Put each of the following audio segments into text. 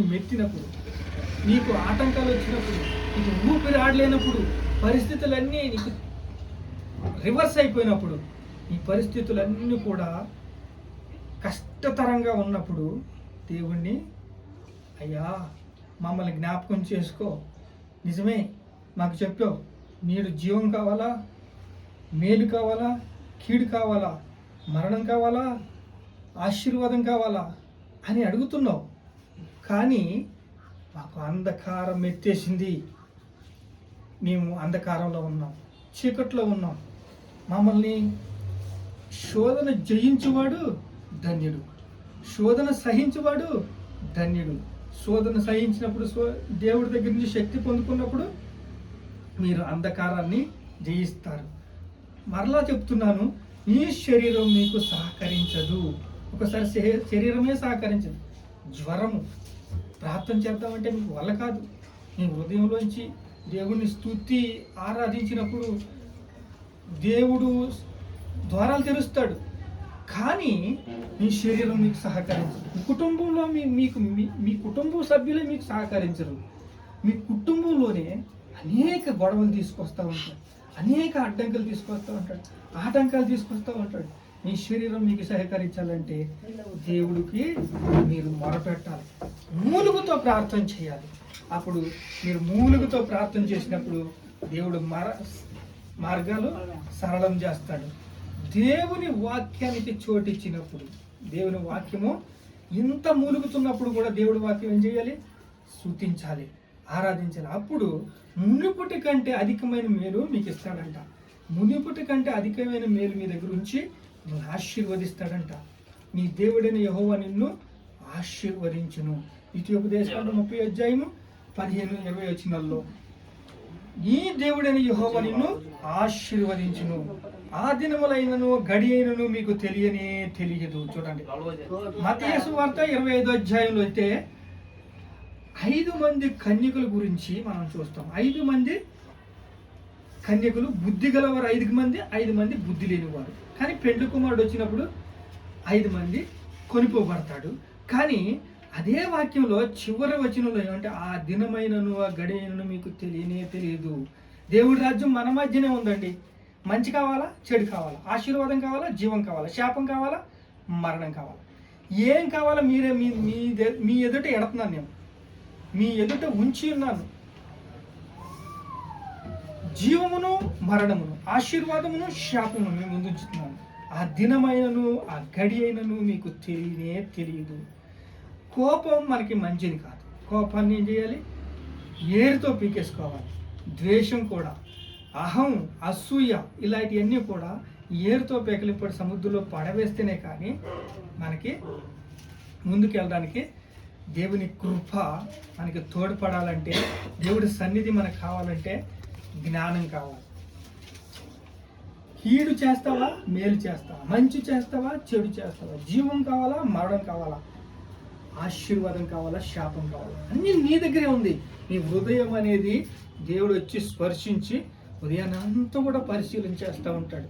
నిన్ను మెట్టినప్పుడు నీకు ఆటంకాలు వచ్చినప్పుడు నీకు ఊపిరి ఆడలేనప్పుడు పరిస్థితులన్నీ నీకు రివర్స్ అయిపోయినప్పుడు ఈ పరిస్థితులన్నీ కూడా కష్టతరంగా ఉన్నప్పుడు దేవుణ్ణి అయ్యా మమ్మల్ని జ్ఞాపకం చేసుకో. నిజమే మాకు చెప్పావు. మీరు జీవం కావాలా? మేలు కావాలా? కీడు కావాలా? మరణం కావాలా? ఆశీర్వాదం కావాలా? అని అడుగుతున్నావు. కానీ మాకు అంధకారం ఎత్తేసింది. మేము అంధకారంలో ఉన్నాం చీకట్లో ఉన్నాం. మమ్మల్ని శోధన జయించువాడు ధన్యుడు. శోధన సహించువాడు ధన్యుడు. శోధన సహించినప్పుడు దేవుడి దగ్గర నుంచి శక్తి పొందుకున్నప్పుడు మీరు అంధకారాన్ని జయిస్తారు. మరలా చెప్తున్నాను మీ శరీరం మీకు సహకరించదు. ఒకసారి శరీరమే సహకరించదు. జ్వరము. ప్రార్థన చేద్దామంటే మీకు వల్ల కాదు. మీ హృదయంలోంచి దేవుడిని స్తుతి ఆరాధించినప్పుడు దేవుడు ద్వారాలు తెరుస్తాడు. కానీ మీ శరీరం మీకు సహకరించదు. మీ కుటుంబంలో మీ మీకు మీ- మీ కుటుంబ సభ్యులే మీకు సహకరించరు. మీ కుటుంబంలోనే అనేక గొడవలు తీసుకొస్తూ ఉంటాడు. అనేక అడ్డంకులు తీసుకొస్తూ ఉంటాడు. ఆటంకాలు తీసుకొస్తూ ఉంటాడు. మీ శరీరం మీకు సహకరించాలంటే దేవుడికి మీరు మొరపెట్టాలి. మూలుగుతో ప్రార్థన చేయాలి. అప్పుడు మీరు మూలుగుతో ప్రార్థన చేసినప్పుడు దేవుడు మర మార్గాలు సరళం చేస్తాడు. దేవుని వాక్యానికి చోటిచ్చినప్పుడు దేవుని వాక్యము ఇంత మూలుగుతున్నప్పుడు కూడా దేవుడి వాక్యం ఏం చేయాలి? సూచించాలి ఆరాధించాలి. అప్పుడు మునుపటి కంటే అధికమైన మేలు మీకు ఇస్తాడంట. మునుపటి కంటే అధికమైన మేలు మీ దగ్గర ఉంచి మిమ్మల్ని ఆశీర్వదిస్తాడంట. నీ దేవుడైన యహోవ నిన్ను ఆశీర్వదించును. ద్వితీయోపదేశం ముప్పై అధ్యాయము పదిహేను ఇరవై వచ్చినల్లో ఈ దేవుడైన యహోవ నిన్ను ఆశీర్వదించును. ఆ దినములైనను గడి అయినను మీకు తెలియనే తెలియదు. చూడండి. మతయేసు వార్త ఇరవై ఐదో అధ్యాయంలో అయితే ఐదు మంది కన్యకుల గురించి మనం చూస్తాం. ఐదు మంది కన్యకులు బుద్ధి గలవారు ఐదు మంది ఐదు మంది బుద్ధి లేనివారు. కానీ పెండ్లి కుమారుడు వచ్చినప్పుడు ఐదు మంది కొనిపోబడతాడు. కానీ అదే వాక్యంలో చివరి వచనంలో ఏమంటే ఆ దినమైనను ఆ గడియను మీకు తెలియనే తెలియదు. దేవుడి రాజ్యం మన మధ్యనే ఉందండి. మంచి కావాలా? చెడు కావాలా? ఆశీర్వాదం కావాలా? జీవం కావాలా? శాపం కావాలా? మరణం కావాలా? ఏం కావాలా మీరే మీ మీ మీ ఎదుట ఎడుతున్నాను నేను. మీ ఎదుట ఉంచి ఉన్నాను. జీవమును మరణమును ఆశీర్వాదమును శాపమును మేము ముందు ఉంచుతున్నాను ఆ దినమైనను ఆ గడి అయినను మీకు తెలియనే తెలియదు. కోపం మనకి మంచిది కాదు. కోపాన్ని ఏం చేయాలి? ఏరుతో పీకేసుకోవాలి. ద్వేషం కూడా. అహం అసూయ ఇలాంటివన్నీ కూడా ఏరుతో పేకలిపడి సముద్రంలో పడవేస్తేనే కానీ మనకి ముందుకు వెళ్ళడానికి దేవుని కృప మనకి తోడ్పడాలంటే దేవుడి సన్నిధి మనకు కావాలంటే జ్ఞానం కావాలి. కీడు చేస్తావా? మేలు చేస్తావా? మంచి చేస్తావా? చెడు చేస్తావా? జీవం కావాలా? మరణం కావాలా? ఆశీర్వాదం కావాలా? శాపం కావాలా? అన్నీ నీ దగ్గరే ఉంది. నీ హృదయం అనేది దేవుడు వచ్చి స్పర్శించి ఉదయాన్ని అంతా కూడా పరిశీలించేస్తూ ఉంటాడు.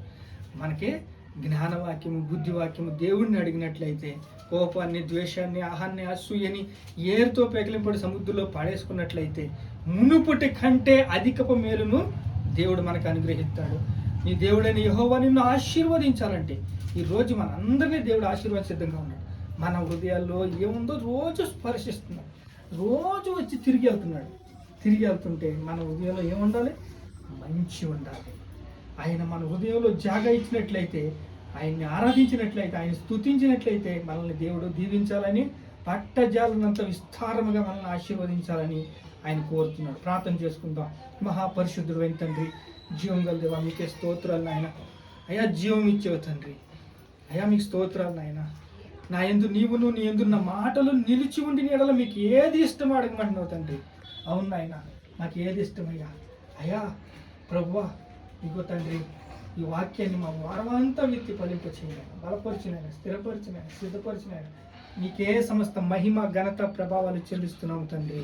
మనకి జ్ఞానవాక్యము బుద్ధివాక్యము దేవుడిని అడిగినట్లయితే కోపాన్ని ద్వేషాన్ని ఆహాన్ని అసూయని ఏరుతో పెకిలింపడి సముద్రంలో పడేసుకున్నట్లయితే మునుపటి కంటే అధికపు మేలును దేవుడు మనకు అనుగ్రహిస్తాడు. నీ దేవుడైన యహోవా నిన్ను ఆశీర్వదించాలంటే ఈ రోజు మన అందరినీ దేవుడు ఆశీర్వాద సిద్ధంగా ఉన్నాడు. మన హృదయాల్లో ఏముందో రోజు స్పర్శిస్తున్నాడు. రోజు వచ్చి తిరిగి వెళ్తున్నాడు. తిరిగి వెళ్తుంటే మన హృదయంలో ఏముండాలి? మంచి ఉండాలి. ఆయన మన హృదయంలో జాగా ఇచ్చినట్లయితే ఆయన్ని ఆరాధించినట్లయితే ఆయన స్తుతించినట్లయితే మనల్ని దేవుడు దీవించాలని పట్టజాలనంత విస్తారముగా మనల్ని ఆశీర్వదించాలని ఆయన కోరుతున్నాడు. ప్రార్థన చేసుకుందాం. మహాపరిశుద్ధుడు అయిన తండ్రి జీవం గల దేవా మీకే స్తోత్రాలు నాయన. అయా జీవం ఇచ్చేవు తండ్రి. అయా మీకు స్తోత్రాలు నాయన. నా ఎందు నీవును నీ ఎందు నా మాటలు నిలిచి ఉండి నీడలో మీకు ఏది ఇష్టం అడగమంటున్నావు తండ్రి. అవును నాయన నాకు ఏది ఇష్టమయ్యా. అయ్యా ప్రభువా ఇగో తండ్రి ఈ వాక్యాన్ని మా వారమంతా వ్యక్తి ఫలింప బలపరిచినాయన స్థిరపరిచినాయన సిద్ధపరిచినాయన నీకే సమస్త మహిమ ఘనత ప్రభావాలు చెల్లిస్తున్నాము తండ్రి.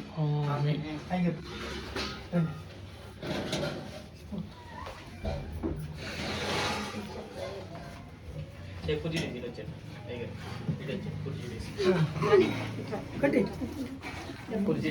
కుర్చీ కుర్చీ